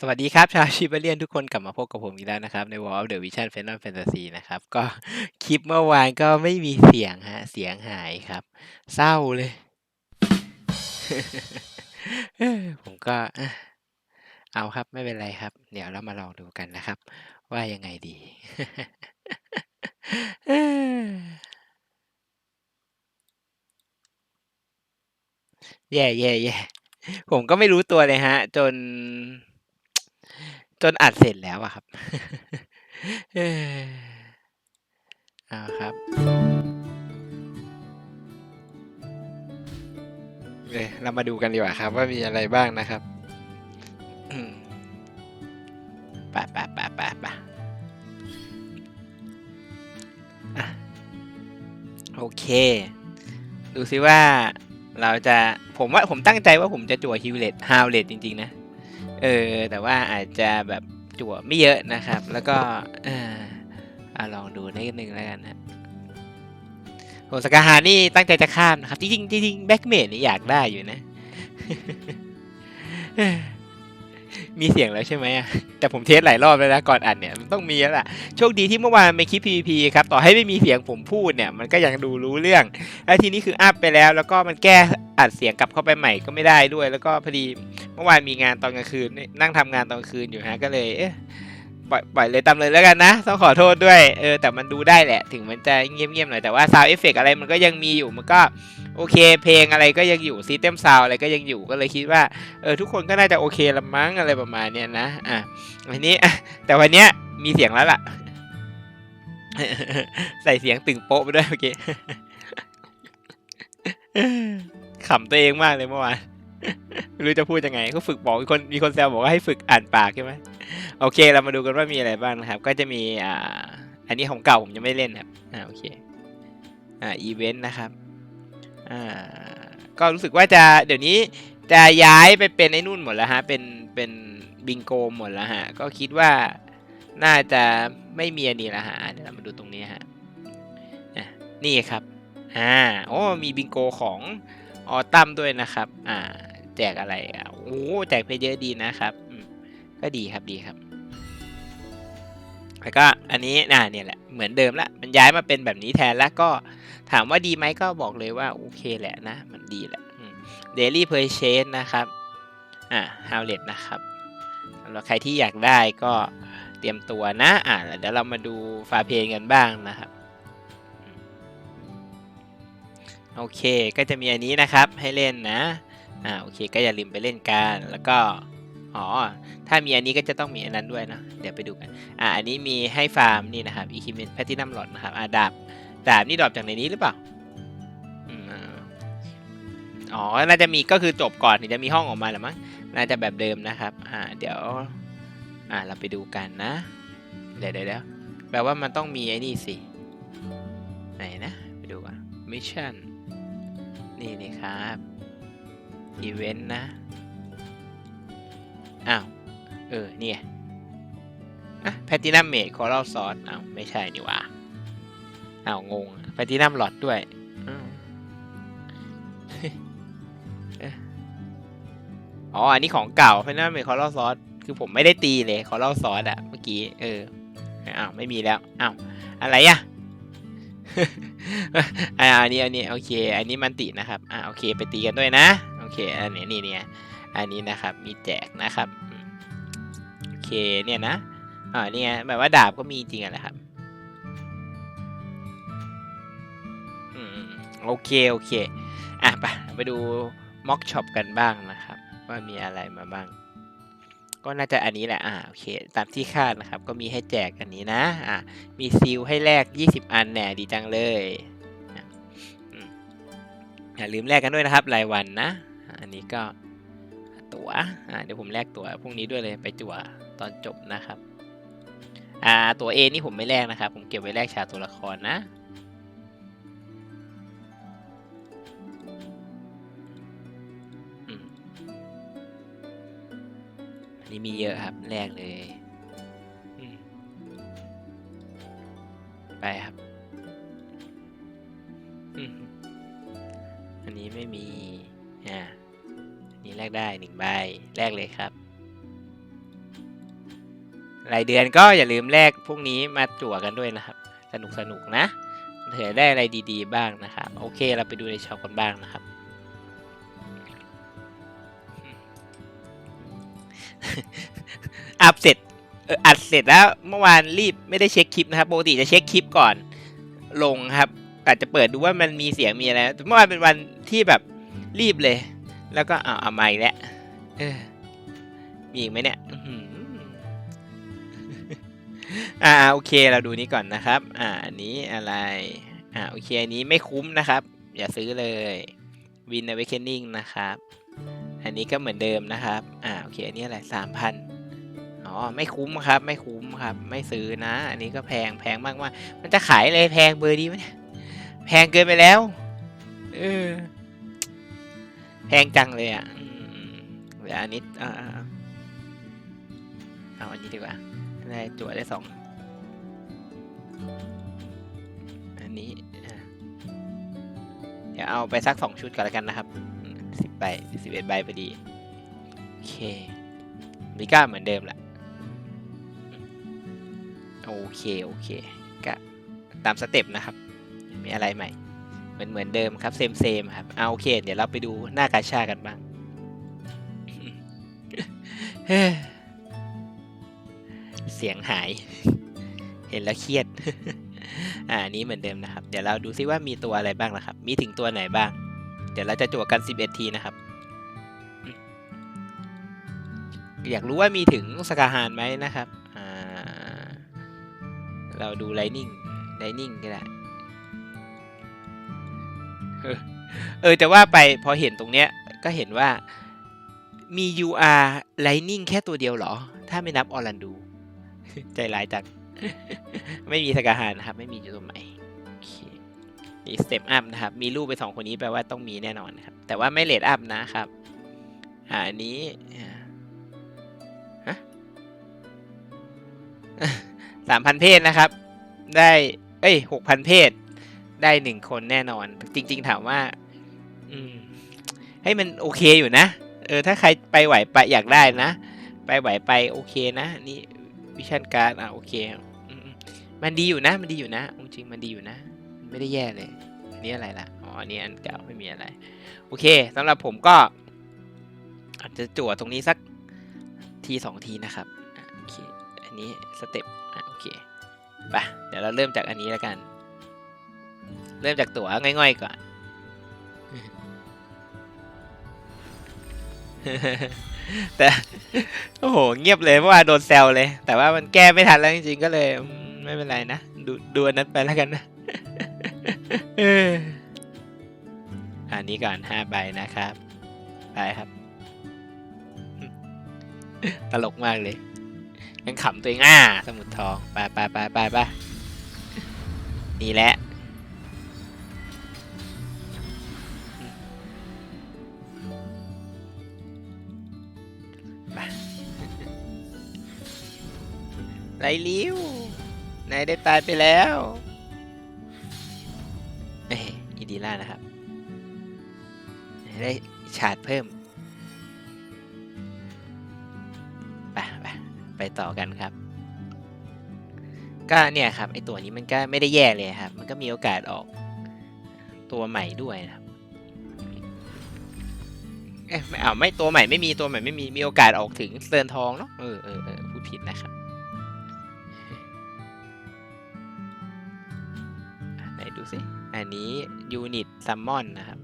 สวัสดีครับ ชาวชิบเลียนทุกคนกลับมาพบกับผมอีกแล้วนะครับ ใน Wall of the Vision Final Fantasy นะครับ ก็คลิปเมื่อวานก็ไม่มีเสียงฮะ เสียงหายครับ เศร้าเลย ผมก็เอาครับไม่เป็นไรครับ เดี๋ยวเรามาลองดูกันนะครับ ว่ายังไงดี แย่แย่แย่ผมก็ไม่รู้ตัวเลยฮะ จน จนอัดเสร็จแล้วอะครับเอาครับเอ้ยเรามาดูกันดีกว่าครับ ว่ามีอะไรบ้างนะครับปะปะปะปะปะอะโอเค ดูซิว่าเราจะผมว่าผมตั้งใจว่าผมจะจั่วฮิวเลตฮาวเลตจริง ๆ นะ เออ แต่ว่าอาจจะแบบจั่วไม่เยอะนะครับ แล้วก็เอออะลองดูนิดนึงแล้วกันนะโหสกาฮานี่ตั้งใจจะข้ามนะครับ จริงจริงแบ็กเมดนี่อยากได้อยู่นะ มีเสียงแล้วใช่ไหมแต่ผมเทสหลายรอบแล้วนะก่อนอัดเนี่ยมันต้องมีแล้วล่ะโชคดีที่เมื่อวานเป็นคลิป PVP ครับต่อให้ไม่มีเสียงผมพูดเนี่ยมันก็ยังดูรู้เรื่อง แล้วทีนี้คืออัพไปแล้ว แล้วก็มันแก้อัดเสียงกลับเข้าไปใหม่ก็ไม่ได้ด้วย แล้วก็พอดีเมื่อวานมีงานตอนกลางคืนนั่งทำงานตอนกลางคืนอยู่ฮะก็เลยเอ๊ะปล่อยปล่อยเลยตามเลยแล้วกันนะต้องขอโทษด้วยเออแต่มันดูได้แหละ ถึงมันจะเงียบๆหน่อยแต่ว่าซาวเอฟเฟกอะไรมันก็ยังมีอยู่มันก็ โอเค เพลงอะไรก็ยังอยู่ซีเต็มซาวอะไรก็ยังอยู่ก็เลยคิดว่าเออทุกคนก็น่าจะโอเคละมั้งอะไรประมาณเนี้ยนะอะวันนี้แต่วันเนี้ยมีเสียงแล้วล่ะ ใส่เสียงตึงโป๊ะไปด้วยเมื่อกี้ขำตัวเองมากเลยเมื่อวานไม่รู้จะพูดยังไงก็ฝึกบอกมีคนมีคนแซวบอกว่าให้ฝึกอ่านปากใช่ไหมโอเค เรามาดูกันว่ามีอะไรบ้างนะครับ ก็จะมีอ่า อันนี้ของเก่าผมยังไม่เล่นครับอ่าโอเคอ่าอีเวนต์นะครับ อ่าก็รู้สึกว่าจะเดี๋ยวนี้จะย้ายไปเป็นไอ้นู่นหมดแล้วฮะ เป็นเป็นบิงโกหมดแล้วฮะ ก็คิดว่าน่าจะไม่มีอันนี้แล้วฮะเดี๋ยวเรามาดูตรงนี้ฮะนี่ครับอ่าโอ้มีบิงโกของออตัมด้วยนะครับ อ่า แจกอะไรอะโอ้แจกเพเยอะดีนะครับก็ดีครับดีครับ แล้วก็อันนี้น่าเนี่ยแหละเหมือนเดิมละมันย้ายมาเป็นแบบนี้แทนแล้วก็ถามว่าดีไหมก็บอกเลยว่าโอเคแหละนะ มันดีแหละเดลี่เพอร์เชสนะครับอ่าฮาวเลตนะครับสำหรับใครที่อยากได้ก็เตรียมตัวนะอ่าเดี๋ยวเรามาดูฟาเพนกันบ้างนะครับโอเคก็จะมีอันนี้นะครับให้เล่นนะอ่าโอเคก็อย่าลืมไปเล่นกันแล้วก็ อ๋อ ถ้ามีอันนี้ก็จะต้องมีอันนั้นด้วยนะ เดี๋ยวไปดูกัน อ่า อันนี้มีให้ฟาร์มนี่นะครับอีคิเมนแพทินัมหลอดนะครับ อ่าดาบ ดาบนี่ดรอปจากในนี้หรือเปล่าอ๋อ น่าจะมีก็คือจบก่อนถึงจะมีห้องออกมาหรือมั้ง น่าจะแบบเดิมนะครับ อ่า เดี๋ยว อ่า เราไปดูกันนะ เดี๋ยวเดี๋ยวเดี๋ยวแปลว่ามันต้องมีไอ้นี่สิ ไหนนะ ไปดูก่อนมิชชั่น นี่นี่ครับ อีเวนต์นะ อ้าว เออ เนี่ยอะแพตินัมเมดคอรัลซอสอ้าวไม่ใช่นี่ว่าอ้าวงงแพตินัมหลอดด้วยอ๋อ อันนี้ของเก่าแพตินัมเมดคอรัลซอสคือผมไม่ได้ตีเลยคอรัลซอสอะเมื่อกี้ เออ อ้าวไม่มีแล้ว อ้าว อะไรอะอ่าอันนี้อันนี้โอเค อันนี้มันตินะครับ อ่าโอเค ไปตีกันด้วยนะ โอเค อันนี้นี่เนี่ย อันนี้นะครับมีแจกนะครับโอเคเนี่ยนะอ่านี่ไงแบบว่าดาบก็มีจริงอะแหละครับอืมโอเคโอเคอะไปไปดูม็อกช็อปกันบ้างนะครับ ว่ามีอะไรมาบ้าง ก็น่าจะอันนี้แหละอ่าโอเค ตามที่คาดนะครับ ก็มีให้แจกอันนี้นะอ่ามีซีลให้แลก 20 อันแน่ดีจังเลยอย่าลืมแลกกันด้วยนะครับรายวันนะ อันนี้ก็ ตั๋วอ่าเดี๋ยวผมแลกตั๋วพรุ่งนี้ด้วยเลยไปจั่วตอนจบนะครับอ่าตั๋ว A นี่ผมไม่แลกนะครับ ผมเก็บไว้แลกชาตัวละครนะอันนี้มีเยอะครับแลกเลย ไปครับ อันนี้ไม่มี อ่า แลกได้หนึ่งใบแลกเลยครับ รายเดือนก็อย่าลืมแลกพวกนี้มาจั่วกันด้วยนะครับ สนุกสนุกนะเผื่อได้อะไรดีๆบ้างนะครับโอเคเราไปดูในช็อปกันบ้างนะครับ อัพเสร็จอัดเสร็จแล้วเมื่อวานรีบไม่ได้เช็คคลิปนะครับปกติจะเช็คคลิปก่อนลงครับอาจจะเปิดดูว่ามันมีเสียงมีอะไรเมื่อวานเป็นวันที่แบบรีบเลย แล้วก็เอาเอามาอีกแล้วเออมีอีกไหมเนี่ยอ่าโอเคเราดูนี้ก่อนนะครับ อ่าอันนี้อะไร อ่าโอเคอันนี้ไม่คุ้มนะครับ อย่าซื้อเลย Win Awakening นะครับ อันนี้ก็เหมือนเดิมนะครับ อ่าโอเคอันนี้อะไรสามพันอ๋อไม่คุ้มครับไม่คุ้มครับ ไม่ซื้อนะ อันนี้ก็แพงแพงมากว่ามันจะขายเลยแพงเบอร์ดีไหมแพงเกินไปแล้วเออ แพงจังเลยอะเดี๋ยอันนี้อ่าเอาอันนี้ดีกว่า ได้จั่วได้สอง อันนี้เดี๋ยวเอาไปสักสองชุดก่อนแล้วกันนะครับสิบใบสิบเอ็ดใบพอดี โอเคมิก้าเหมือนเดิมแหละ โอเค โอเค ก็ตามสเต็ปนะครับ มีอะไรใหม่ เหมือนเหมือนเดิมครับเซมเซมครับเอาโอเค เดี๋ยวเราไปดูหน้ากาชากันบ้างเสียงหาย เห็นแล้วเครียด อ่าอันนี้เหมือนเดิมนะครับ เดี๋ยวเราดูซิว่ามีตัวอะไรบ้างนะครับ มีถึงตัวไหนบ้าง เดี๋ยวเราจะจวกกัน 11 ทีนะครับ อยากรู้ว่ามีถึงสกาฮานไหมนะครับ อ่า เราดูไลนิ่งไลนิ่งก็ได้ เออจะว่าไปพอเห็นตรงเนี้ยก็เห็นว่ามี UR Lightning แค่ตัวเดียวเหรอ ถ้าไม่นับออรันดู ใจร้ายจัง ไม่มีสกาฮานะครับ ไม่มีจุดตัวใหม่โอเคนี่สเต็ปอัพนะครับ มีรูปไปสองคนนี้แปลว่าต้องมีแน่นอนนะครับ แต่ว่าไม่เลดอัพนะครับ อ่าอันนี้ฮะสามพันเพศนะครับ ได้ เอ้ยหกพันเพศได้หนึ่งคนแน่นอน จริง ๆ ถามว่า อืมให้มันโอเคอยู่นะ เออ ถ้าใครไปไหวไปอยากได้นะ ไปไหวไปโอเคนะ นี่วิชั่นการ์ดอะโอเคอม,มันดีอยู่นะ มันดีอยู่นะ จริงมันดีอยู่นะ ไม่ได้แย่เลยอันนี้อะไรล่ะ อ๋อ อันนี้อันเก่าไม่มีอะไร โอเคสำหรับผมก็ อาจจะจั่วตรงนี้สักทีสองทีนะครับ โอเค อันนี้สเต็ปอะโอเคไปเดี๋ยวเราเริ่มจากอันนี้แล้วกัน เริ่มจากตั๋วง่อยๆก่อน แต่โอ้โหเงียบเลยเพราะว่าโดนแซวเลย แต่ว่ามันแก้ไม่ทันแล้วจริงๆก็เลยไม่เป็นไรนะดูดูอันนั้นไปแล้วกันนะอออันนี้ก่อนห้าใบนะครับไปครับ ตลกมากเลยยังขำตัวเองอ่าสมุดทองไปไปไปไปไปนี่แหละ ไรลิ้วนายได้ตายไปแล้วเอ้อีดีล่านะครับ ได้ชาร์จเพิ่ม ไปไปไปต่อกันครับ ก็เนี่ยครับไอตัวนี้มันก็ไม่ได้แย่เลยครับ มันก็มีโอกาสออกตัวใหม่ด้วยนะครับเอ๊ะไม่เอาไม่ตัวใหม่ไม่มีตัวใหม่ไม่มีมีโอกาสออกถึงเตือนทองเนาะเออเออเออพูดผิดนะครับ อันนี้ยูนิตซัมมอนนะครับ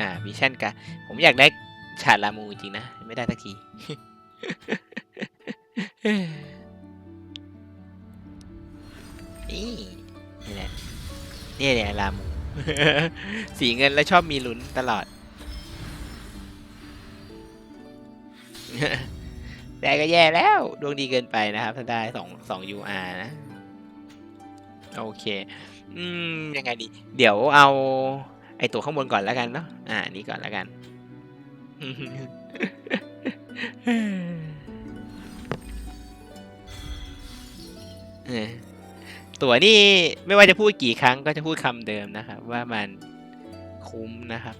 อ่าวิชั่นกะผมอยากได้ฉาดลามูจริงนะ ไม่ได้สักที นี่นี่แหละนี่ยเนี่ยลามู สีเงินแล้วชอบมีลุ้นตลอด ได้ก็แย่แล้ว ดวงดีเกินไปนะครับ ถ้าได้สองสอง UR นะ โอเค อืม ยังไงดี เดี๋ยวเอา ไอตัวข้างบนก่อนแล้วกันเนาะ อ่า นี้ก่อนแล้วกัน ตั๋วนี่ไม่ว่าจะพูดกี่ครั้งก็จะพูดคำเดิมนะครับ ว่ามันคุ้มนะครับ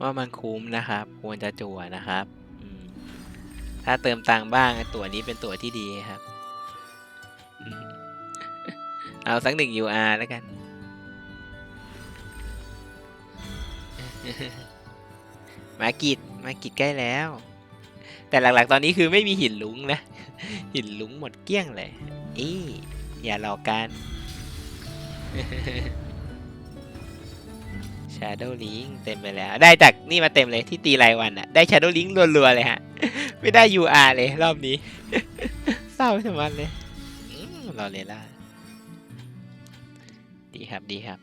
ว่ามันคุ้มนะครับ ควรจะจั่วนะครับ ถ้าเติมตังค์บ้างตัวนี้เป็นตัวที่ดีครับอืมเอาสักหนึ่ง UR แล้วกัน มากิดมากิดใกล้แล้ว แต่หลักๆ ตอนนี้คือไม่มีหินลุงนะ หินลุงหมดเกลี้ยงเลยอีอย่าหลอกกัน Shadow Link เต็มไปแล้ว ได้จากนี่มาเต็มเลยที่ตีรายวันอะได้ Shadow Link รัวๆเลยฮะ ไม่ได้ UR เลย รอบนี้ เศร้าชะมัดเลยรอเลล่ะดีครับดีครับ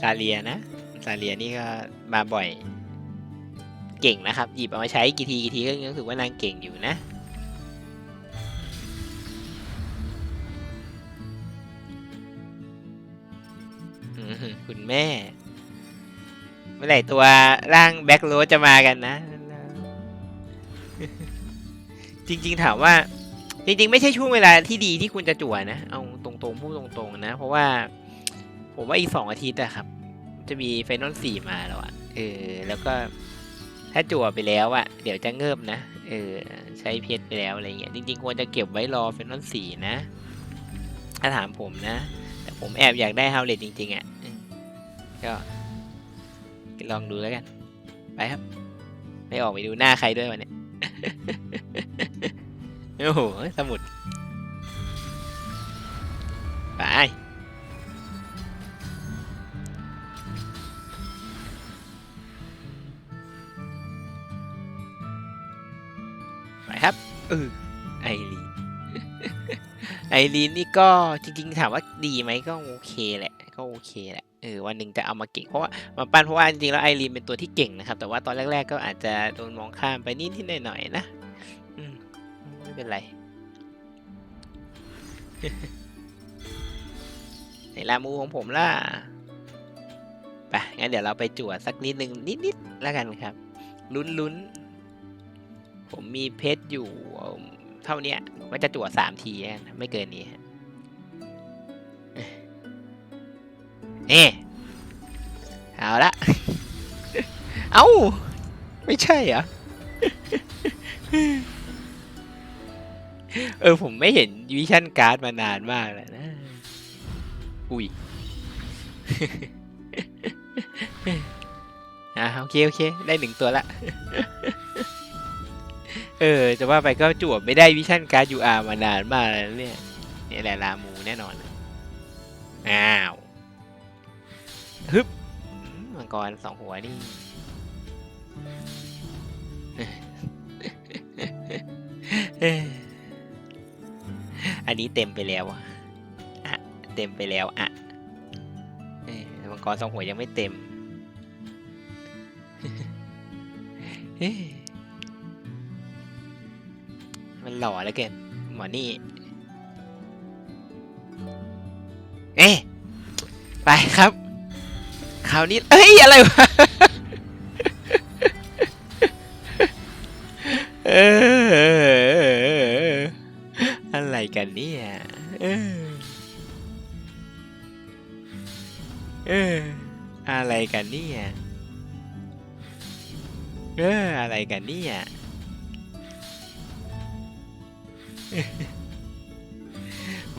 ซาเลียนะ ซาเลียนี่ก็มาบ่อย เก่งนะครับ หยิบเอามาใช้กี่ทีกี่ทีก็ยังรู้สึกว่านางเก่งอยู่นะคุณแม่ เมื่อไหร่ตัวร่างแบ็คโรสจะมากันนะ จริง ๆ ถามว่า จริง ๆ ไม่ใช่ช่วงเวลาที่ดีที่คุณจะจั่วนะ เอาตรงๆพูดตรงๆนะ เพราะว่า ผมว่าอีกสองอาทิตย์อะครับ จะมีไฟนอลสี่มาแล้วอะเออ แล้วก็ถ้าจั่วไปแล้วอะเดี๋ยวจะเงิบนะ เออ ใช้เพชรไปแล้วอะไรเงี้ย จริง ๆ ควรจะเก็บไว้รอไฟนอลสี่นะ ถ้าถามผมนะ แต่ผมแอบอยากได้ฮาวเลตจริงๆอะก็ ลองดูแล้วกัน ไปครับ ไม่ออกไปดูหน้าใครด้วยวันเนี้ยโอ้โห สมุด ไป ไปครับเออไอรีนไอรีนนี่ก็จริงๆ ถามว่าดีไหมก็โอเคแหละ ก็โอเคแหละ เออวันหนึ่งจะเอามาเก่งเพราะว่ามาปั้นเพราะว่าจริงๆแล้วไอรีนเป็นตัวที่เก่งนะครับ แต่ว่าตอนแรก ๆ ก็อาจจะโดนมองข้ามไปนิดๆหน่อยๆนะอืมไม่เป็นไรในลามูของผมล่ะไปงั้นเดี๋ยวเราไปจวดสักนิดนึงนิดๆแล้วกันครับ ลุ้นๆผมมีเพชรอยู่เท่านี้ยก็จะจวดสามทีแล้วกันไม่เกินนี้ เอ๊เอาละ เอ้า ไม่ใช่เหรอ เออผมไม่เห็นวิชั่นการ์ดมานานมากแล้วนะ อุ้ยอะโอเคโอเค ได้หนึ่งตัวละ เออ จะว่าไปก็จวบไม่ได้วิชั่นการ์ด UR มานานมากแล้วเนี่ย นี่แหละลามูแน่นอน อ้าว ฮึบมังกรสองหัวนี่อันนี้เต็มไปแล้วอะอะเต็มไปแล้วอะมังกรสองหัวยังไม่เต็มเฮ้มันหล่อแล้วเกินหมอนี่ เอ๊ไปครับ ราวนี้เอ้ยอะไรวะเอออะไรกันเนี่ยเออเอออะไรกันเนี่ยเอออะไรกันเนี่ย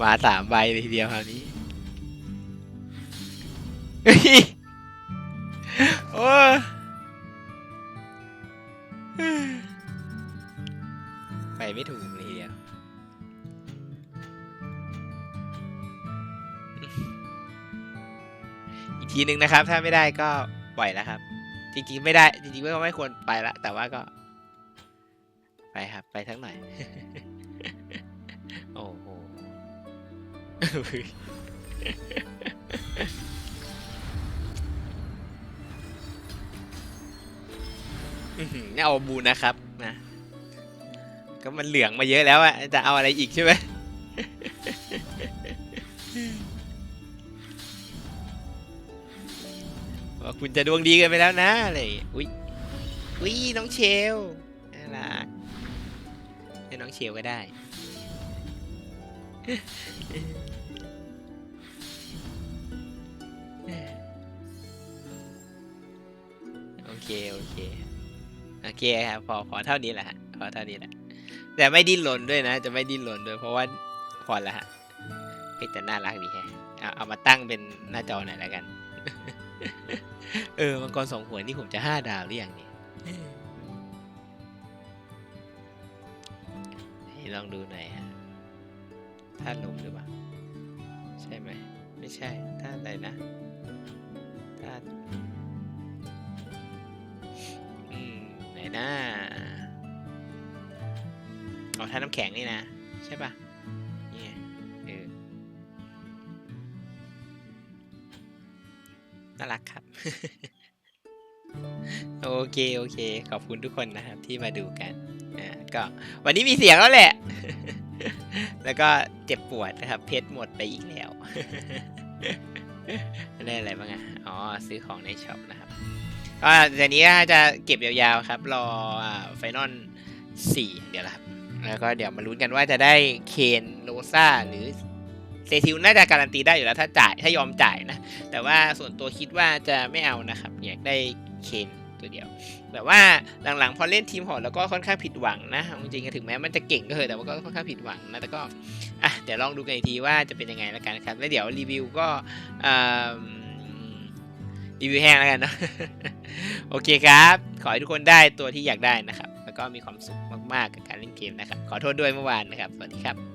มาสามใบเลยทีเดียวคราวนี้ ไปไม่ถูกเลยทีเดียวอีกทีหนึ่งนะครับ ถ้าไม่ได้ก็ปล่อยแล้วครับ จริงๆไม่ได้ จริงๆก็ไม่ควรไปละ แต่ว่าก็ ไปครับ ไปทั้งหน่อย โอ้โหอื้อหือเอาบูนะครับนะ ก็มันเหลืองมาเยอะแล้วอะจะเอาอะไรอีกใช่ไหมว่าคุณจะดวงดีกันไปแล้วนะอะไรอุ้ยอุ้ยน้องเชลน่ารักให้น้องเชลก็ได้ โอเค โอเค โอเคครับ พอ พอเท่านี้แหละพอเท่านี้แหละ แต่ไม่ดิ้นรนด้วยนะ จะไม่ดิ้นรนด้วยเพราะว่าพอแล้วฮะเฮ้แต่น่ารักดีแฮะเอาเอามาตั้งเป็นหน้าจอหน่อยแล้วกัน เออมังกรสองหัวนี่ผมจะห้าดาวหรือยังเนี่ยลองดูหน่อยฮะท่าลมหรือเปล่า ใช่ไหม ไม่ใช่ท่าอะไรนะท่าอืมไหนนะ เอาท่าน้ำแข็งนี่นะ ใช่ปะนี่เออน่ารักครับ โอเค โอเค ขอบคุณทุกคนนะครับที่มาดูกันอ่าก็วันนี้มีเสียงแล้วแหละ แล้วก็เจ็บปวดนะครับ เพชรหมดไปอีกแล้วได้อะไรบ้างอะอ๋อ ซื้อของในช็อปนะครับก็จากนี้จะเก็บยาวๆครับ รอไฟนอลสี่เดี๋ยวละครับ แล้วก็เดี๋ยวมาลุ้นกันว่าจะได้เคนโรซาหรือเซทิลน่าจะการันตีได้อยู่แล้วถ้าจ่ายถ้ายอมจ่ายนะ แต่ว่าส่วนตัวคิดว่าจะไม่เอานะครับ อยากได้เคนตัวเดียว แต่ว่าหลังๆ พอเล่นทีมหอแล้วก็ค่อนข้างผิดหวังนะจริงๆถึงแม้มันจะเก่งก็เถอะแต่ว่าก็ค่อนข้างผิดหวังนะแต่ก็อะเดี๋ยวลองดูกันอีกทีว่าจะเป็นยังไงแล้วกันครับแล้วเดี๋ยวรีวิวก็รีวิวแห้งแล้วกันเนอะโอเคครับ ขอให้ทุกคนได้ตัวที่อยากได้นะครับ แล้วก็มีความสุข มากกับการเล่นเกมนะครับ ขอโทษด้วยเมื่อวานนะครับ สวัสดีครับ